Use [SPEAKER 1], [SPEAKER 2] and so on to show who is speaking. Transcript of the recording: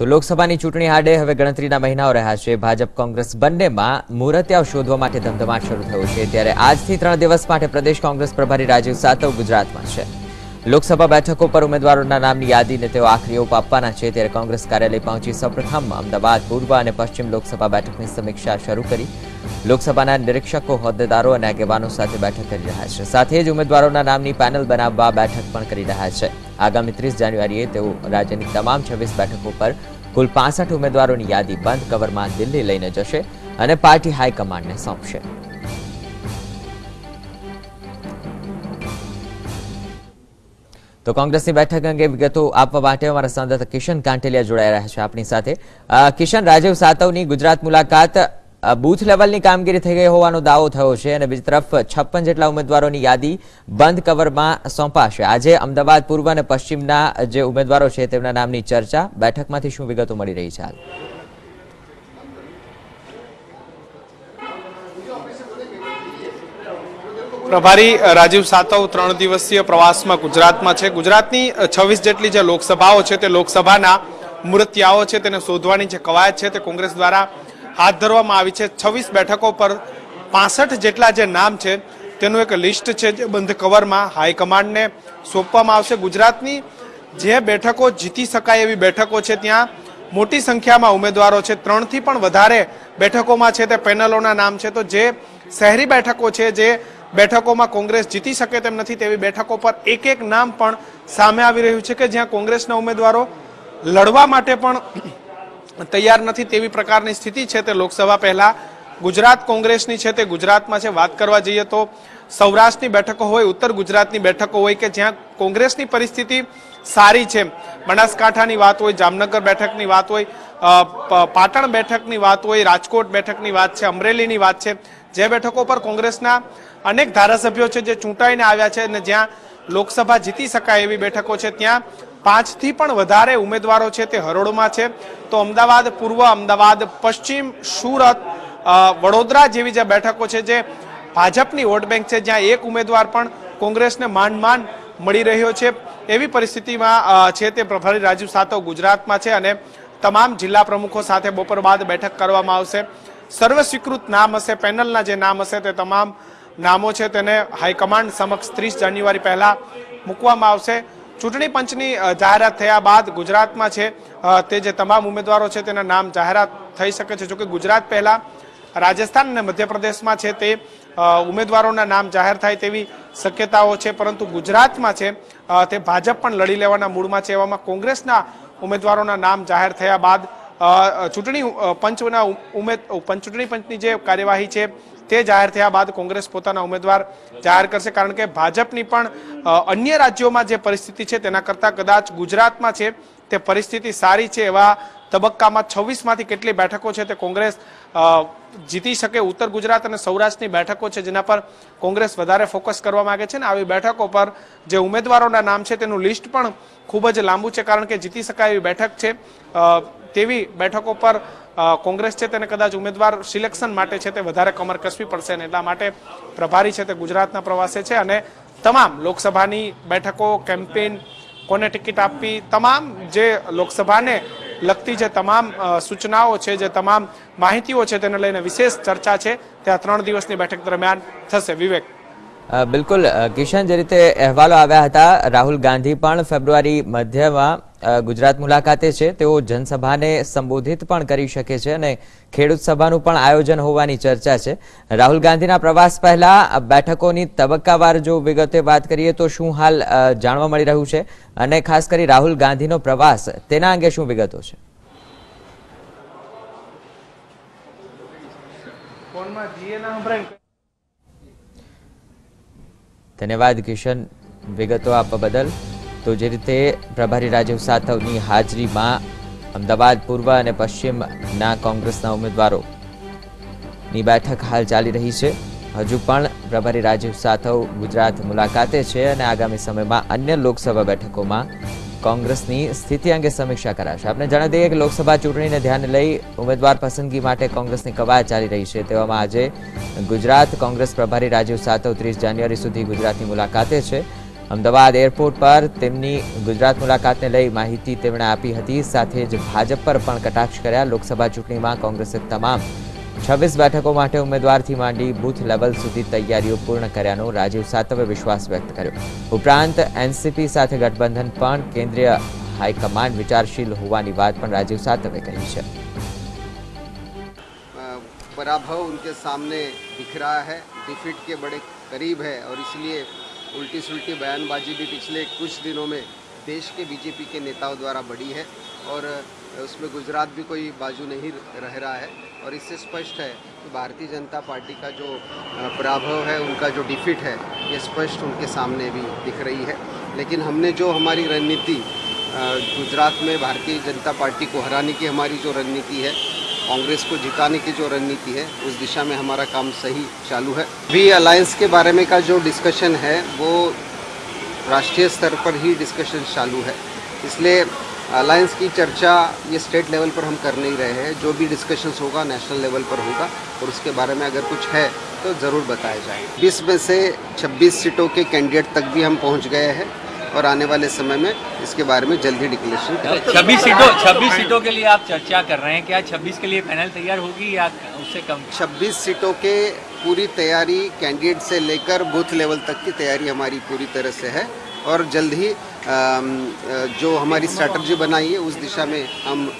[SPEAKER 1] તો લોકસભાની ચૂંટણી આડે હવે ગણતરીના મહિનાઓ રહ્યા છે. ભાજપ કોંગ્રેસ બંનેમાં મુહૂર્તિયાઓ શોધવા માટે ધમધમાટ શરૂ થયો છે. ત્યારે આજથી ત્રણ દિવસ માટે પ્રદેશ કોંગ્રેસ પ્રભારી રાજીવ સાતવ ગુજરાતમાં છે. લોકસભા બેઠકો પર ઉમેદવારોના નામની યાદીને તેઓ આખરી ઓપ આપવાના છે. ત્યારે કોંગ્રેસ કાર્યાલય પહોંચી સૌપ્રથમ અમદાવાદ, પૂર્વ અને પશ્ચિમ લોકસભા બેઠકની સમીક્ષા શરૂ કરી. લોકસભાના નિરીક્ષકો, હોદ્દેદારો અને આગેવાનો સાથે બેઠક કરી રહ્યા છે. સાથે જ ઉમેદવારોના નામની પેનલ બનાવવા બેઠક પણ કરી રહ્યા છે. આગામી ત્રીસ જાન્યુઆરીએ તેઓ રાજ્યની તમામ છવ્વીસ બેઠકો પર કુલ પાસઠ ઉમેદવારોની યાદી બંધ કવરમાં દિલ્હી લઈને જશે અને પાર્ટી હાઈકમાન્ડને સોંપશે. તો કોંગ્રેસની બેઠક અંગે વિગતો આપવા માટે અમારા સંવાદદાતા કિશન કાંટેલિયા જોડાઈ રહ્યા છે આપણી સાથે. કિશન, રાજીવ સાતવની ગુજરાત મુલાકાત બૂથ લેવલની કામગીરી થઈ ગઈ હોવાનો દાવો થયો છે અને બીજી તરફ છપ્પન જેટલા ઉમેદવારોની યાદી બંધ કવરમાં સોંપાશે. આજે અમદાવાદ, પૂર્વ અને પશ્ચિમના જે ઉમેદવારો છે તેમના નામની ચર્ચા. બેઠકમાંથી શું વિગતો મળી રહી છે હાલ?
[SPEAKER 2] પ્રભારી રાજીવ સાતવ ત્રણ દિવસીય પ્રવાસમાં ગુજરાતમાં છે. ગુજરાતની છવ્વીસ જેટલી જે લોકસભાઓ છે તે લોકસભાના મૂર્તિયાઓ છે, તેને શોધવાની જે કવાયત છે તે કોંગ્રેસ દ્વારા હાથ ધરવામાં આવી છે. છવ્વીસ બેઠકો પર પાસઠ જેટલા જે નામ છે, તેનું એક લિસ્ટ છે જે બંધ કવરમાં હાઈકમાન્ડને સોંપવામાં આવશે. ગુજરાતની જે બેઠકો જીતી શકાય એવી બેઠકો છે ત્યાં મોટી સંખ્યામાં ઉમેદવારો છે. ત્રણથી પણ વધારે બેઠકોમાં છે તે પેનલોના નામ છે. તો જે શહેરી બેઠકો છે, જે બેઠકોમાં કોંગ્રેસ જીતી શકે તેમ નથી તેવી બેઠકો પર એક એક નામ પણ સામે આવી રહ્યું છે કે જ્યાં કોંગ્રેસના ઉમેદવારો લડવા માટે પણ તૈયાર નથી તેવી પ્રકારની સ્થિતિ છે તે લોકસભા પહેલાં ગુજરાત કોંગ્રેસની છે તે ગુજરાતમાં છે. વાત કરવા જઈએ તો સૌરાષ્ટ્રની બેઠકો હોય, ઉત્તર ગુજરાતની બેઠકો હોય કે જ્યાં કોંગ્રેસની પરિસ્થિતિ સારી છે. બનાસકાંઠાની વાત હોય, જામનગર બેઠકની વાત હોય પાટણ બેઠકની વાત હોય, રાજકોટ બેઠકની વાત છે, અમરેલીની વાત છે. જે બેઠકો પર કોંગ્રેસના અનેક ધારાસભ્યો છે જે ચૂંટાઈને આવ્યા છે અને જ્યાં લોકસભા જીતી શકાય એવી બેઠકો છે, ત્યાં પાંચથી પણ વધારે ઉમેદવારો છે તે હરોળમાં છે. તો અમદાવાદ પૂર્વ, અમદાવાદ પશ્ચિમ, સુરત વડોદરા જેવી જે બેઠકો છે જે ભાજપની વોટ બેંક છે, જ્યાં એક ઉમેદવાર પણ કોંગ્રેસને માંડ માંડ મળી રહ્યો છે. એવી પરિસ્થિતિમાં છે તે પ્રભારી રાજીવ સાતવ ગુજરાતમાં છે અને તમામ જિલ્લા પ્રમુખો સાથે બપોર બાદ બેઠક કરવામાં આવશે. સર્વ સ્વીકૃત નામ હશે, પેનલના જે નામ હશે તે તમામ નામો છે તેને હાઈકમાન્ડ સમક્ષ ત્રીસ જાન્યુઆરી પહેલાં મૂકવામાં આવશે. ચૂંટણી પંચની જાહેરાત થયા બાદ ગુજરાતમાં છે તે જે તમામ ઉમેદવારો છે તેના નામ જાહેરાત થઈ શકે છે. જોકે ગુજરાત પહેલા, રાજસ્થાન અને મધ્યપ્રદેશમાં છે તે ઉમેદવારોના નામ જાહેર થાય તેવી શક્યતાઓ છે. પરંતુ ગુજરાતમાં છે તે ભાજપ પણ લડી લેવાના મૂળમાં છે. એવામાં કોંગ્રેસના ઉમેદવારોના નામ જાહેર થયા બાદ ચૂંટણી પંચના ઉમેદ ચૂંટણી પંચની જે કાર્યવાહી છે, તે જાહેર થયા બાદ કોંગ્રેસ પોતાના ઉમેદવાર જાહેર કરશે કારણ કે ભાજપની પણ અન્ય રાજ્યોમાં જે પરિસ્થિતિ છે તેના કરતાં કદાચ ગુજરાતમાં છે, તે પરિસ્થિતિ સારી છે એવા તબક્કામાં છવ્વીસમાંથી કેટલી બેઠકો છે તે કોંગ્રેસ જીતી શકે ઉત્તર ગુજરાત અને સૌરાષ્ટ્રની બેઠકો છે જેના પર કોંગ્રેસ વધારે ફોકસ કરવા માગે છે ને આવી બેઠકો પર જે ઉમેદવારોના નામ છે તેનું લિસ્ટ પણ ખૂબ જ લાંબુ છે કારણ કે જીતી શકાય એવી બેઠક છે. તેવી બેઠકો પર કોંગ્રેસ છે તેને કદાચ ઉમેદવાર સિલેક્શન માટે છે તે વધારે કમર કસવી પડશે ને એટલા માટે પ્રભારી છે તે ગુજરાતના પ્રવાસે છે અને તમામ લોકસભાની બેઠકો કેમ્પેઇન કોને ટિકિટ આપવી, તમામ જે લોકસભાને લગતી જે તમામ સૂચનાઓ છે, જે તમામ માહિતીઓ છે તેને લઈને વિશેષ ચર્ચા છે, તે આ ત્રણ દિવસની બેઠક દરમિયાન થશે. વિવેક.
[SPEAKER 1] બિલકુલ. કિશન, જે રીતે અહેવાલો આવ્યા હતા, રાહુલ ગાંધી પણ ફેબ્રુઆરી મધ્યમાં ગુજરાત મુલાકાતે છે. તેઓ જનસભાને સંબોધિત પણ કરી શકે છે અને ખેડૂત સભાનું પણ આયોજન હોવાની ચર્ચા છે. રાહુલ ગાંધીના પ્રવાસ પહેલા બેઠકોની તબક્કાવાર જો વિગતે વાત કરીએ તો શું હાલ જાણવા મળી રહ્યું છે અને ખાસ કરી રાહુલ ગાંધીનો પ્રવાસ તેના અંગે શું વિગતો છે? ધન્યવાદ કિશન. વિગતો આપવા બદલ. તો જે રીતે પ્રભારી રાજીવ સાતવની હાજરીમાં અમદાવાદ, પૂર્વ અને પશ્ચિમના કોંગ્રેસના ઉમેદવારોની બેઠક હાલ ચાલી રહી છે. હજુ પણ પ્રભારી રાજીવ સાતવ ગુજરાત મુલાકાતે છે અને આગામી સમયમાં અન્ય લોકસભા બેઠકોમાં કોંગ્રેસની સ્થિતિ અંગે સમીક્ષા કરાશે. આપણે જણાવી દઈએ કે લોકસભા ચૂંટણીને ધ્યાને લઈ ઉમેદવાર પસંદગી માટે કોંગ્રેસની કવાયત ચાલી રહી છે. તેવામાં આજે ગુજરાત કોંગ્રેસ પ્રભારી રાજીવ સાતવ ત્રીસ જાન્યુઆરી સુધી ગુજરાતની મુલાકાતે છે. અમદાવાદ એરપોર્ટ પર તેમની ગુજરાત મુલાકાતને લઈ માહિતી તેમણે આપી હતી સાથે જ ભાજપ પર પણ કટાક્ષ કર્યા લોકસભા ચૂંટણીમાં કોંગ્રેસે તમામ છવ્વીસ બેઠકો માટે ઉમેદવારથી માંડી બૂથ લેવલ સુધી તૈયારીઓ પૂર્ણ કર્યાનો રાજીવ સાતવે વિશ્વાસ વ્યક્ત કર્યો ઉપરાંત એનસીપી સાથે ગઠબંધન પણ કેન્દ્રીય હાઈકમાન્ડ વિચારશીલ હોવાની વાત પણ રાજીવ સાતવે કહી છે
[SPEAKER 3] अ, पराभव उनके सामने दिख रहा है डिफीट के बड़े करीब है और इसलिए उल्टी सुल्टी बयानबाजी भी पिछले कुछ दिनों में देश के बीजेपी के नेताओं द्वारा बढ़ी है और उसमें गुजरात भी कोई बाजू नहीं रह रहा है और इससे स्पष्ट है कि भारतीय जनता पार्टी का जो पराभव है, उनका जो डिफिट है, ये स्पष्ट उनके सामने भी दिख रही है। लेकिन हमने जो हमारी रणनीति गुजरात में भारतीय जनता पार्टी को हराने की हमारी जो रणनीति है कांग्रेस को जिताने की जो रणनीति है, उस दिशा में हमारा काम सही चालू है। अभी अलायंस के बारे में का जो डिस्कशन है, वो राष्ट्रीय स्तर पर ही डिस्कशन चालू है। इसलिए अलायंस की चर्चा ये स्टेट लेवल पर हम कर नहीं रहे हैं। जो भी डिस्कशंस होगा नेशनल लेवल पर होगा, और उसके बारे में अगर कुछ है तो ज़रूर बताया जाए। बीस में से 26 सीटों के कैंडिडेट तक भी हम पहुँच गए हैं। और आने वाले समय में इसके बारे में जल्द ही डिक्लेरेशन करेंगे
[SPEAKER 4] छब्बीस सीटों छब्बीस सीटों के लिए आप चर्चा कर रहे हैं क्या? छब्बीस के लिए पैनल तैयार होगी या उससे कम?
[SPEAKER 3] 26 सीटों के पूरी तैयारी कैंडिडेट से लेकर बूथ लेवल तक की तैयारी हमारी पूरी तरह से है और जल्द ही जो हमारी स्ट्रैटर्जी बनाई है उस दिशा में हम